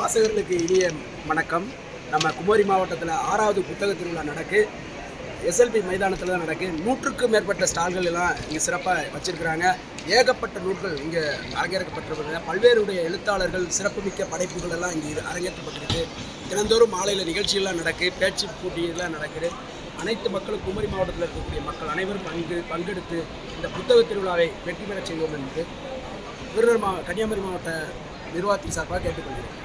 வாசகர்களுக்கு இனிய வணக்கம். நம்ம குமரி மாவட்டத்தில் ஆறாவது புத்தக திருவிழா நடக்கு. எஸ்எல்பி மைதானத்தில் தான் நடக்கு. நூற்றுக்கும் மேற்பட்ட ஸ்டால்கள் எல்லாம் இங்கே சிறப்பாக வச்சிருக்கிறாங்க. ஏகப்பட்ட நூல்கள் இங்கே அரங்கேற்கப்பட்டிருக்கிறது பல்வேறுடைய எழுத்தாளர்கள் சிறப்புமிக்க படைப்புகள் எல்லாம் இங்கே அரங்கேற்றப்பட்டிருக்கு. தினந்தோறும் மாலையில் நிகழ்ச்சிகள்லாம் நடக்கு பேச்சு போட்டியெல்லாம் நடக்குது. அனைத்து மக்களும் குமரி மாவட்டத்தில் இருக்கக்கூடிய மக்கள் அனைவரும் பங்கு பங்கெடுத்து இந்த புத்தக திருவிழாவை வெற்றி பெறச் செய்வோம் என்று விருதுநகர் மா கன்னியாகுமரி மாவட்ட நிர்வாகத்தின் சார்பாக கேட்டுக்கொள்கிறேன்.